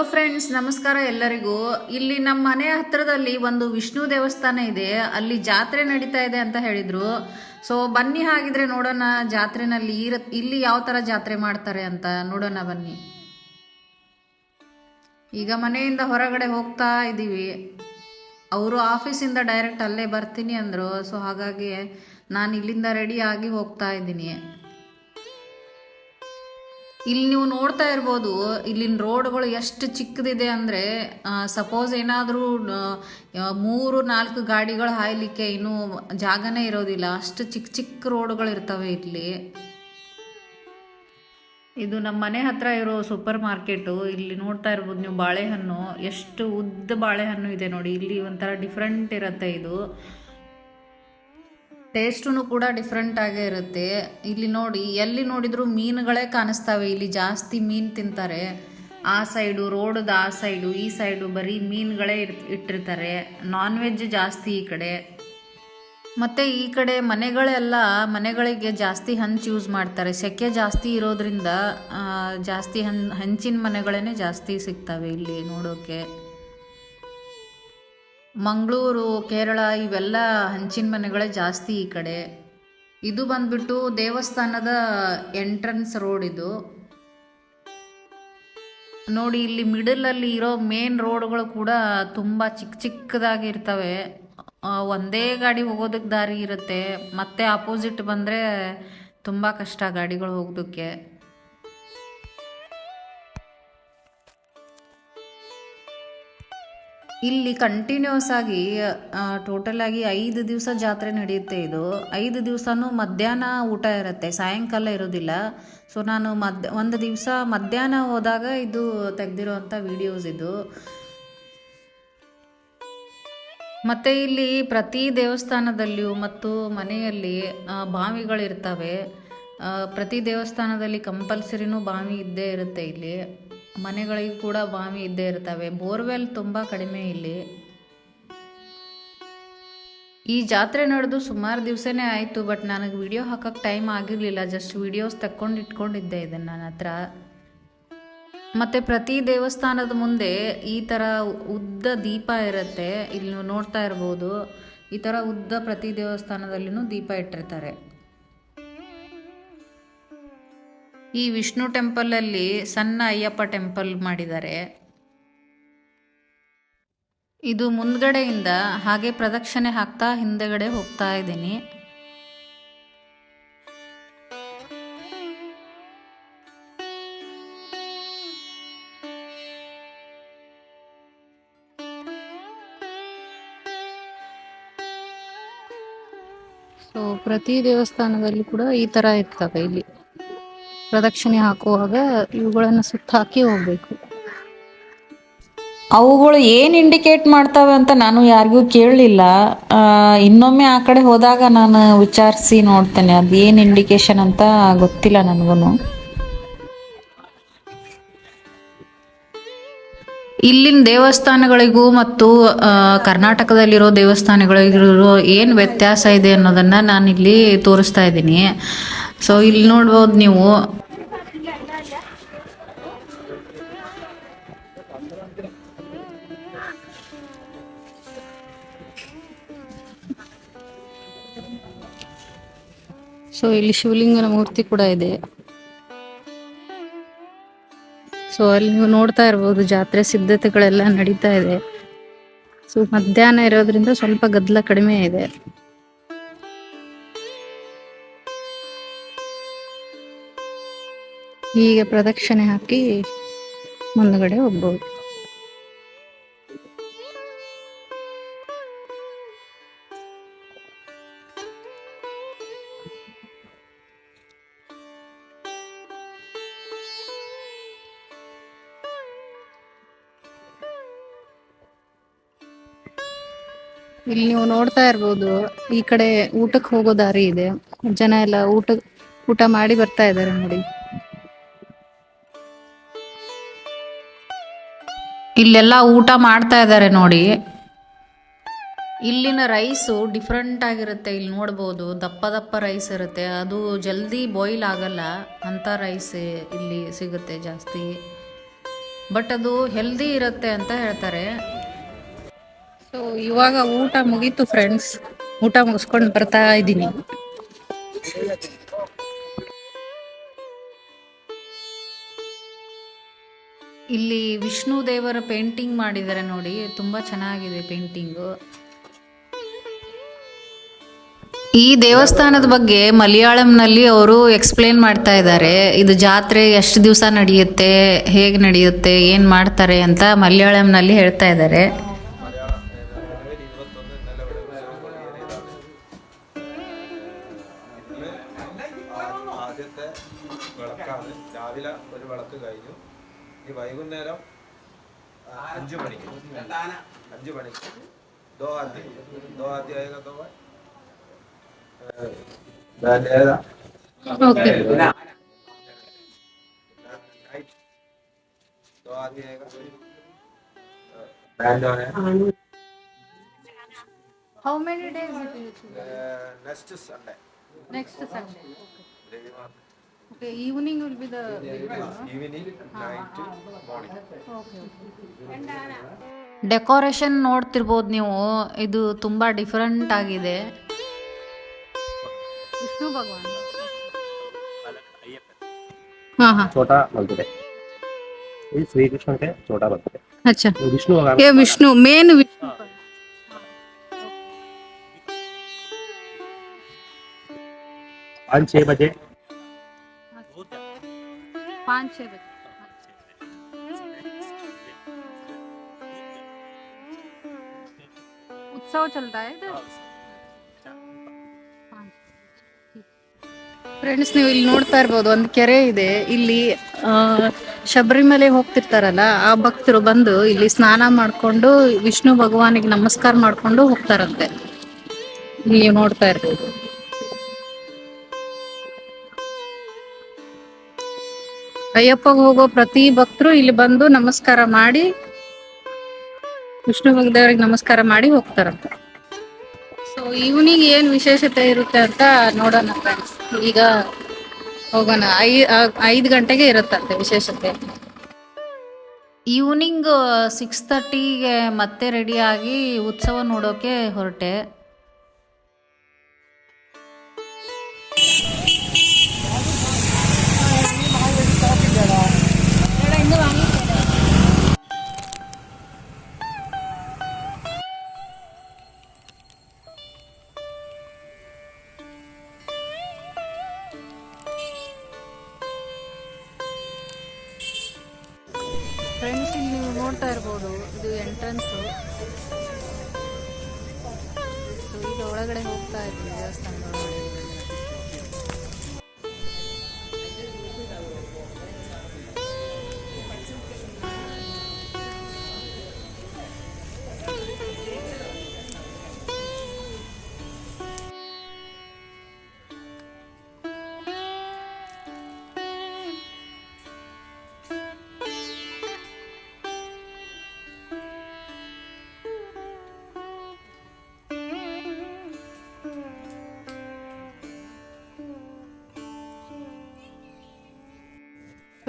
Hello friends ನಮಸ್ಕಾರ ಎಲ್ಲರಿಗೂ. ಇಲ್ಲಿ ನಮ್ಮ ಮನೆ ಹತ್ತಿರದಲ್ಲಿ ಒಂದು ವಿಷ್ಣು ದೇವಸ್ಥಾನ ಇದೆ. ಅಲ್ಲಿ ಜಾತ್ರೆ ನಡೀತಾ ಇದೆ ಅಂತ ಹೇಳಿದ್ರು. ಸೊ ಬನ್ನಿ ಹಾಗಿದ್ರೆ ನೋಡೋಣ ಜಾತ್ರೆನಲ್ಲಿ ಇರ- ಇಲ್ಲಿ ಯಾವ ತರ ಜಾತ್ರೆ ಮಾಡ್ತಾರೆ ಅಂತ. ನೋಡೋಣ ಬನ್ನಿ. ಈಗ ಮನೆಯಿಂದ ಹೊರಗಡೆ ಹೋಗ್ತಾ ಇದ್ದೀವಿ ಅವರು ಆಫೀಸಿಂದ ಡೈರೆಕ್ಟ್ ಅಲ್ಲೇ ಬರ್ತೀನಿ ಅಂದರು. ಸೊ ಹಾಗಾಗಿ ನಾನು ಇಲ್ಲಿಂದ ರೆಡಿ ಆಗಿ ಹೋಗ್ತಾ ಇದ್ದೀನಿ. ಇಲ್ಲಿ ನೀವು ನೋಡ್ತಾ ಇರ್ಬೋದು, ಇಲ್ಲಿನ ರೋಡ್ಗಳು ಎಷ್ಟು ಚಿಕ್ಕದಿದೆ ಅಂದರೆ ಸಪೋಸ್ ಏನಾದರೂ ಮೂರು, ನಾಲ್ಕು ಗಾಡಿಗಳು ಹಾಯ್ಲಿಕ್ಕೆ ಇನ್ನೂ ಜಾಗನೇ ಇರೋದಿಲ್ಲ. ಅಷ್ಟು ಚಿಕ್ಕ ಚಿಕ್ಕ ರೋಡ್ಗಳು ಇರ್ತವೆ ಇಲ್ಲಿ. ಇದು ನಮ್ಮ ಮನೆ ಹತ್ರ ಇರೋ ಸೂಪರ್ ಮಾರ್ಕೆಟು. ಇಲ್ಲಿ ನೋಡ್ತಾ ಇರ್ಬೋದು ನೀವು ಬಾಳೆಹಣ್ಣು. ಎಷ್ಟು ಉದ್ದ ಬಾಳೆಹಣ್ಣು ಇದೆ ನೋಡಿ. ಇಲ್ಲಿ ಒಂಥರ ಡಿಫ್ರೆಂಟ್ ಇರುತ್ತೆ ಇದು. ಟೇಸ್ಟೂ ಕೂಡ ಡಿಫ್ರೆಂಟ್ ಆಗೇ ಇರುತ್ತೆ. ಇಲ್ಲಿ ನೋಡಿ, ಎಲ್ಲಿ ನೋಡಿದ್ರು ಮೀನುಗಳೇ ಕಾಣಿಸ್ತವೆ. ಇಲ್ಲಿ ಜಾಸ್ತಿ ಮೀನು ತಿಂತಾರೆ. ಆ ಸೈಡು, ರೋಡದ ಆ ಸೈಡು, ಈ ಸೈಡು ಬರೀ ಮೀನುಗಳೇ ಇಟ್ಟಿರ್ತಾರೆ. ನಾನ್ ವೆಜ್ ಜಾಸ್ತಿ ಈ ಕಡೆ. ಮತ್ತು ಈ ಕಡೆ ಮನೆಗಳೆಲ್ಲ ಮನೆಗಳಿಗೆ ಜಾಸ್ತಿ ಹಂಚು ಯೂಸ್ ಮಾಡ್ತಾರೆ. ಸೆಕೆ ಜಾಸ್ತಿ ಇರೋದ್ರಿಂದ ಜಾಸ್ತಿ ಹಂಚಿನ ಮನೆಗಳೇ ಜಾಸ್ತಿ ಸಿಗ್ತವೆ ಇಲ್ಲಿ ನೋಡೋಕೆ. ಮಂಗಳೂರು, ಕೇರಳ ಇವೆಲ್ಲ ಹಂಚಿನ ಮನೆಗಳೇ ಜಾಸ್ತಿ ಈ ಕಡೆ. ಇದು ಬಂದ್ಬಿಟ್ಟು ದೇವಸ್ಥಾನದ ಎಂಟ್ರನ್ಸ್ ರೋಡ್ ಇದು. ನೋಡಿ, ಇಲ್ಲಿ ಮಿಡಲಲ್ಲಿ ಇರೋ ಮೇನ್ ರೋಡ್ಗಳು ಕೂಡ ತುಂಬ ಚಿಕ್ಕ ಚಿಕ್ಕದಾಗಿ ಇರ್ತವೆ. ಒಂದೇ ಗಾಡಿ ಹೋಗೋದಕ್ಕೆ ದಾರಿ ಇರುತ್ತೆ. ಮತ್ತೆ ಆಪೋಸಿಟ್ ಬಂದರೆ ತುಂಬ ಕಷ್ಟ ಗಾಡಿಗಳು ಹೋಗೋದಕ್ಕೆ ಇಲ್ಲಿ ಕಂಟಿನ್ಯೂಸ್ ಆಗಿ ಟೋಟಲ್ ಆಗಿ ಐದು ದಿವಸ ಜಾತ್ರೆ ನಡೆಯುತ್ತೆ ಇದು. ಐದು ದಿವಸನೂ ಮಧ್ಯಾಹ್ನ ಊಟ ಇರುತ್ತೆ, ಸಾಯಂಕಾಲ ಇರೋದಿಲ್ಲ. ಸೊ ನಾನು ಮದ್ ಒಂದು ದಿವಸ ಮಧ್ಯಾಹ್ನ ಹೋದಾಗ ಇದು ತೆಗೆದಿರೋವಂಥ ವಿಡಿಯೋಸ್ ಇದು. ಮತ್ತು ಇಲ್ಲಿ ಪ್ರತಿ ದೇವಸ್ಥಾನದಲ್ಲಿಯೂ ಮತ್ತು ಮನೆಯಲ್ಲಿ ಬಾವಿಗಳಿರ್ತವೆ. ಪ್ರತಿ ದೇವಸ್ಥಾನದಲ್ಲಿ ಕಂಪಲ್ಸರಿನೂ ಬಾವಿ ಇದ್ದೇ ಇರುತ್ತೆ ಇಲ್ಲಿ. ಮನೆಗಳಿಗೆ ಕೂಡ ಬಾವಿ ಇದ್ದೇ ಇರ್ತವೆ. ಬೋರ್ವೆಲ್ ತುಂಬ ಕಡಿಮೆ ಇಲ್ಲಿ. ಈ ಜಾತ್ರೆ ನಡೆದು ಸುಮಾರು ದಿವಸನೇ ಆಯಿತು, ಬಟ್ ನನಗೆ ವಿಡಿಯೋ ಹಾಕೋಕ್ಕೆ ಟೈಮ್ ಆಗಿರಲಿಲ್ಲ. ಜಸ್ಟ್ ವಿಡಿಯೋಸ್ ತಕ್ಕೊಂಡು ಇಟ್ಕೊಂಡಿದ್ದೆ ಇದನ್ನು ನನ್ನ ಹತ್ರ. ಮತ್ತು ಪ್ರತಿ ದೇವಸ್ಥಾನದ ಮುಂದೆ ಈ ಥರ ಉದ್ದ ದೀಪ ಇರುತ್ತೆ. ಇಲ್ಲಿ ನೋಡ್ತಾ ಇರ್ಬೋದು. ಈ ಥರ ಉದ್ದ ಪ್ರತಿ ದೇವಸ್ಥಾನದಲ್ಲಿನೂ ದೀಪ ಇಟ್ಟಿರ್ತಾರೆ. ಈ ವಿಷ್ಣು ಟೆಂಪಲಲ್ಲಿ ಸಣ್ಣ ಅಯ್ಯಪ್ಪ ಟೆಂಪಲ್ ಮಾಡಿದ್ದಾರೆ. ಇದು ಮುಂದ್ಗಡೆಯಿಂದ ಹಾಗೆ ಪ್ರದಕ್ಷಿಣೆ ಹಾಕ್ತಾ ಹಿಂದೆಗಡೆ ಹೋಗ್ತಾ ಇದ್ದೀನಿ. ಸೊ ಪ್ರತಿ ದೇವಸ್ಥಾನದಲ್ಲಿ ಕೂಡ ಈ ತರ ಇರ್ತವೆ ಇಲ್ಲಿ. ಪ್ರದಕ್ಷಿಣೆ ಹಾಕುವಾಗ ಇವುಗಳನ್ನು ಸುತ್ತ ಹಾಕಿ ಹೋಗ್ಬೇಕು. ಅವುಗಳು ಏನ್ ಇಂಡಿಕೇಟ್ ಮಾಡ್ತವೆ ಅಂತ ನಾನು ಯಾರಿಗೂ ಕೇಳಲಿಲ್ಲ. ಇನ್ನೊಮ್ಮೆ ಆ ಕಡೆ ಹೋದಾಗ ನಾನು ವಿಚಾರಿಸಿ ನೋಡ್ತೇನೆ. ಅದು ಏನ್ ಇಂಡಿಕೇಶನ್ ಅಂತ ಗೊತ್ತಿಲ್ಲ ನನಗೂ ಇಲ್ಲಿನ ದೇವಸ್ಥಾನಗಳಿಗೂ ಮತ್ತು ಕರ್ನಾಟಕದಲ್ಲಿರೋ ದೇವಸ್ಥಾನಗಳಿಗೂ ಏನು ವ್ಯತ್ಯಾಸ ಇದೆ ಅನ್ನೋದನ್ನ ನಾನಿಲ್ಲಿ ಇಲ್ಲಿ ತೋರಿಸ್ತಾ ಇದ್ದೀನಿ. ಸೊ ಇಲ್ಲಿ ನೋಡ್ಬೋದು ನೀವು. ಸೊ ಇಲ್ಲಿ ಶಿವಲಿಂಗನ ಮೂರ್ತಿ ಕೂಡ ಇದೆ. ಸೊ ಅಲ್ಲಿ ನೀವು ನೋಡ್ತಾ ಇರ್ಬೋದು, ಜಾತ್ರೆ ಸಿದ್ಧತೆಗಳೆಲ್ಲ ನಡೀತಾ ಇದೆ. ಸೊ ಮಧ್ಯಾಹ್ನ ಇರೋದ್ರಿಂದ ಸ್ವಲ್ಪ ಗದ್ದಲ ಕಡಿಮೆ ಇದೆ. ಹೀಗೆ ಪ್ರದಕ್ಷಿಣೆ ಹಾಕಿ ಮುಂದಗಡೆ ಹೋಗ್ಬೋದು. ಇಲ್ಲಿ ನೀವು ನೋಡ್ತಾ ಇರ್ಬೋದು, ಈ ಕಡೆ ಊಟಕ್ಕೆ ಹೋಗೋ ದಾರಿ ಇದೆ. ಜನ ಎಲ್ಲ ಊಟ ಊಟ ಮಾಡಿ ಬರ್ತಾ ಇದ್ದಾರೆ ನೋಡಿ. ಇಲ್ಲೆಲ್ಲ ಊಟ ಮಾಡ್ತಾ ಇದ್ದಾರೆ ನೋಡಿ. ಇಲ್ಲಿನ ರೈಸು ಡಿಫ್ರೆಂಟ್ ಆಗಿರುತ್ತೆ. ಇಲ್ಲಿ ನೋಡ್ಬೋದು ದಪ್ಪ ದಪ್ಪ ರೈಸ್ ಇರುತ್ತೆ. ಅದು ಜಲ್ದಿ ಬಾಯ್ಲ್ ಆಗಲ್ಲ. ಅಂಥ ರೈಸ್ ಇಲ್ಲಿ ಸಿಗುತ್ತೆ ಜಾಸ್ತಿ. ಬಟ್ ಅದು ಹೆಲ್ದಿ ಇರುತ್ತೆ ಅಂತ ಹೇಳ್ತಾರೆ. ಸೊ ಇವಾಗ ಊಟ ಮುಗೀತು ಫ್ರೆಂಡ್ಸ್ ಊಟ ಮುಗಿಸ್ಕೊಂಡು ಬರ್ತಾ ಇದ್ದೀನಿ. ಇಲ್ಲಿ ವಿಷ್ಣು ದೇವರ ಪೇಂಟಿಂಗ್ ಮಾಡಿದ್ದಾರೆ ನೋಡಿ, ತುಂಬ ಚೆನ್ನಾಗಿದೆ ಪೇಂಟಿಂಗು. ಈ ದೇವಸ್ಥಾನದ ಬಗ್ಗೆ ಮಲಯಾಳಂನಲ್ಲಿ ಅವರು ಎಕ್ಸ್ಪ್ಲೇನ್ ಮಾಡ್ತಾ ಇದ್ದಾರೆ. ಇದು ಜಾತ್ರೆ ಎಷ್ಟು ದಿವಸ ನಡೆಯುತ್ತೆ, ಹೇಗೆ ನಡೆಯುತ್ತೆ, ಏನು ಮಾಡ್ತಾರೆ ಅಂತ ಮಲಯಾಳಂನಲ್ಲಿ ಹೇಳ್ತಾ ಇದ್ದಾರೆ. दो हाथी दो हाथी आएगा तो ओके दो हाथी आएगा How many days it will be? Uh, next Sunday. Next Sunday. Okay. next Sunday okay evening will be the evening night morning decoration ನೋಡ್ತಿರ್ಬೋದು ನೀವು ಇದು ತುಂಬ ಡಿಫ್ರೆಂಟ್ ಆಗಿದೆ ವಿಷ್ಣು ಭಗವಾನ್ हाँ हाँ छोटा बर्थडे ये श्री कृष्ण के छोटा बर्थडे अच्छा ये विष्णु भगवान ये विष्णु मेन विष्णु पाँच छः बजे पाँच छः बजे उत्सव चलता है इधर ಫ್ರೆಂಡ್ಸ್ ನೀವು ಇಲ್ಲಿ ನೋಡ್ತಾ ಇರ್ಬೋದು ಒಂದು ಕೆರೆ ಇದೆ ಇಲ್ಲಿ ಆ, ಶಬರಿಮಲೆ ಹೋಗ್ತಿರ್ತಾರಲ್ಲ ಆ ಭಕ್ತರು ಬಂದು ಇಲ್ಲಿ ಸ್ನಾನ ಮಾಡ್ಕೊಂಡು ವಿಷ್ಣು ಭಗವಾನಿಗೆ ನಮಸ್ಕಾರ ಮಾಡ್ಕೊಂಡು ಹೋಗ್ತಾರಂತೆ ಇಲ್ಲಿ ನೀವು ನೋಡ್ತಾ ಇರ್ಬೋದು ಅಯ್ಯಪ್ಪಗೆ ಹೋಗೋ ಪ್ರತಿ ಭಕ್ತರು ಇಲ್ಲಿ ಬಂದು ನಮಸ್ಕಾರ ಮಾಡಿ, ವಿಷ್ಣು ಭಗದೇವರಿಗೆ ನಮಸ್ಕಾರ ಮಾಡಿ ಹೋಗ್ತಾರಂತ. ಸೊ ಈವ್ನಿಂಗ್ ಏನ್ ವಿಶೇಷತೆ ಇರುತ್ತೆ ಅಂತ ನೋಡೋಣ ಫ್ರೆಂಡ್ಸ್ ಈಗ ಹೋಗೋಣ. ಐ ಐದು ಗಂಟೆಗೆ ಇರುತ್ತಂತೆ ವಿಶೇಷತೆ. ಈವ್ನಿಂಗ್ ಸಿಕ್ಸ್ ತರ್ಟಿಗೆ ಮತ್ತೆ ರೆಡಿಯಾಗಿ ಉತ್ಸವ ನೋಡೋಕೆ ಹೊರಟೆ. ಫ್ರೆಂಡ್ಸ್ ಇಲ್ಲಿ ನೀವು ನೋಡ್ತಾ ಇರ್ಬೋದು ಇದು ಎಂಟ್ರೆನ್ಸ್ ಈಗ ಒಳಗಡೆ ಹೋಗ್ತಾ ಇದ್ವಿ ದೇವಸ್ಥಾನದ ಒಳಗಡೆ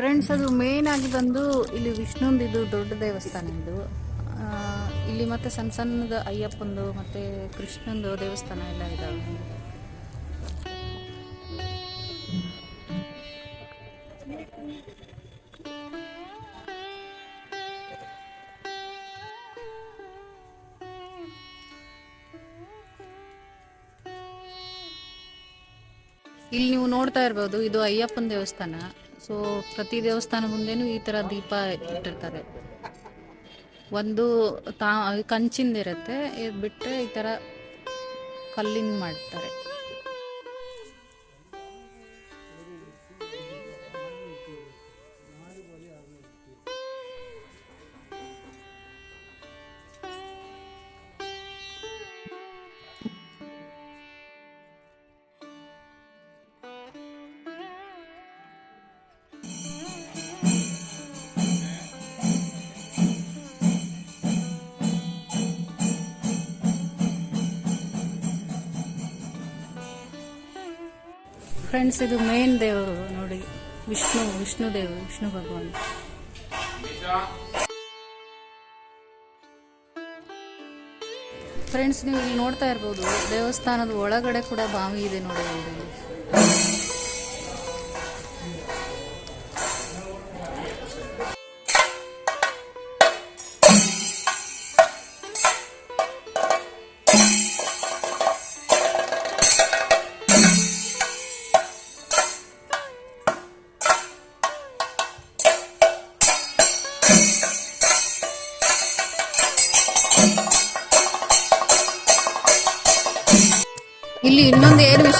ಫ್ರೆಂಡ್ಸ್ ಅದು ಮೇನ್ ಆಗಿ ಬಂದು ಇಲ್ಲಿ ವಿಷ್ಣುಂದು ಇದು ದೊಡ್ಡ ದೇವಸ್ಥಾನ ಇದು. ಇಲ್ಲಿ ಮತ್ತೆ ಸಣ್ಣ ಸಣ್ಣದ ಅಯ್ಯಪ್ಪಂದು ಮತ್ತೆ ಕೃಷ್ಣಂದು ದೇವಸ್ಥಾನ ಎಲ್ಲ ಇದಾವೆ. ಇಲ್ಲಿ ನೀವು ನೋಡ್ತಾ ಇರ್ಬೋದು, ಇದು ಅಯ್ಯಪ್ಪನ ದೇವಸ್ಥಾನ. ಸೊ ಪ್ರತಿ ದೇವಸ್ಥಾನ ಮುಂದೆನೂ ಈ ತರ ದೀಪ ಇಟ್ಟಿರ್ತಾರೆ. ಒಂದು ತಾ ಕಂಚಿಂದಿರುತ್ತೆ ಬಿಟ್ಟರೆ ಈ ತರ ಕಲ್ಲಿಂದ ಮಾಡ್ತಾರೆ. ಫ್ರೆಂಡ್ಸ್ ಇದು ಮೇನ್ ದೇವರು ನೋಡಿ. ವಿಷ್ಣು ವಿಷ್ಣು ದೇವರು, ವಿಷ್ಣು ಭಗವಾನ್. ಫ್ರೆಂಡ್ಸ್ ನೀವು ಇಲ್ಲಿ ನೋಡ್ತಾ ಇರ್ಬೋದು, ದೇವಸ್ಥಾನದ ಒಳಗಡೆ ಕೂಡ ಬಾವಿ ಇದೆ ನೋಡಿ.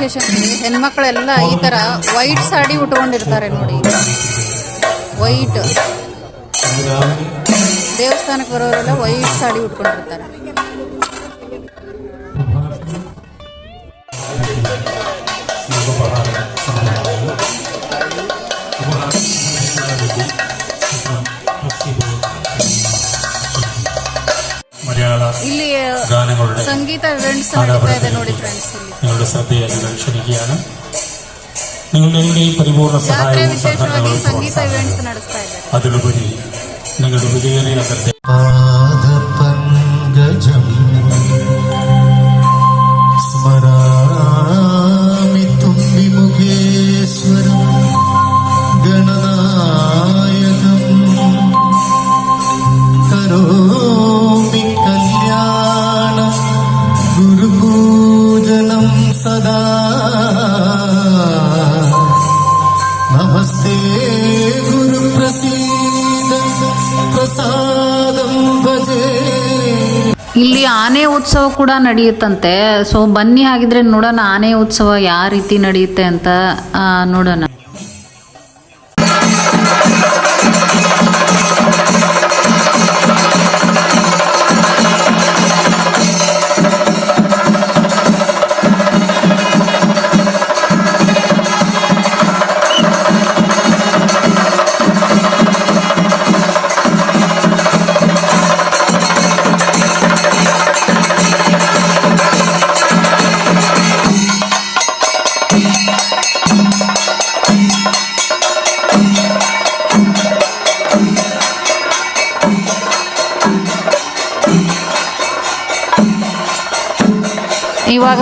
ವಿಶೇಷ. ಹೆಣ್ಮಕ್ಳೆಲ್ಲ ಈ ತರ ವೈಟ್ ಸಾಡಿ ಉಟ್ಕೊಂಡಿರ್ತಾರೆ ನೋಡಿ. ವೈಟ್ ದೇವಸ್ಥಾನಕ್ಕೆ ಬರೋರೆಲ್ಲ ವೈಟ್ ಸಾಡಿ ಉಟ್ಕೊಂಡಿರ್ತಾರೆ. ಸಂಗೀತ ಇವೆಂಟ್ಸ್ ನಡೀತಾ ಇದೆ ನೋಡಿ ಫ್ರೆಂಡ್ಸ್ ಇಲ್ಲಿ നിങ്ങളുടെ ശ്രദ്ധയായി ഞാൻ ക്ഷണിക്കുകയാണ് നിങ്ങളുടെ എല്ലാം പരിപൂർണ ಜಾತ್ರೆ സഹായവും ವಿಶೇಷವಾಗಿ സഹകരണങ്ങളും ಸಂಗೀತ പ്രോത്സാഹനവും ಇವೆಂಟ್ಸ್ ನಡೆಸ್ತಾ ಇದ್ದಾರೆ അതിലുപരി നിങ്ങളുടെ വിലയേറിയ ശ്രദ്ധ ಆನೆ ಉತ್ಸವ ಕೂಡ ನಡೆಯುತ್ತಂತೆ. ಸೊ ಬನ್ನಿ ಹಾಗಿದ್ರೆ ನೋಡೋಣ, ಆನೆ ಉತ್ಸವ ಯಾವ ರೀತಿ ನಡೆಯುತ್ತೆ ಅಂತ ನೋಡೋಣ.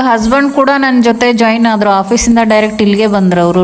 ಹಸ್ಬೆಂಡ್ ಕೂಡ ನನ್ನ ಜೊತೆ ಜಾಯಿನ್ ಆದ್ರು ಆಫೀಸಿಂದ ಡೈರೆಕ್ಟ್ ಇಲ್ಲಿಗೆ ಬಂದ್ರು ಅವರು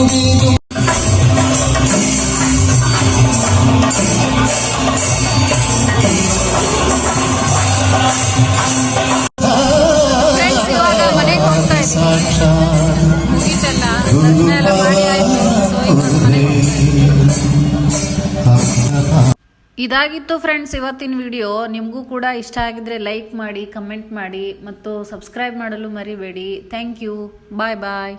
ಇದಾಗಿತ್ತು ಫ್ರೆಂಡ್ಸ್ ಇವತ್ತಿನ ವಿಡಿಯೋ ನಿಮಗೂ ಕೂಡ ಇಷ್ಟ ಆಗಿದ್ರೆ ಲೈಕ್ ಮಾಡಿ ಕಮೆಂಟ್ ಮಾಡಿ, ಮತ್ತು ಸಬ್ಸ್ಕ್ರೈಬ್ ಮಾಡಲು ಮರಿಬೇಡಿ. Thank you bye bye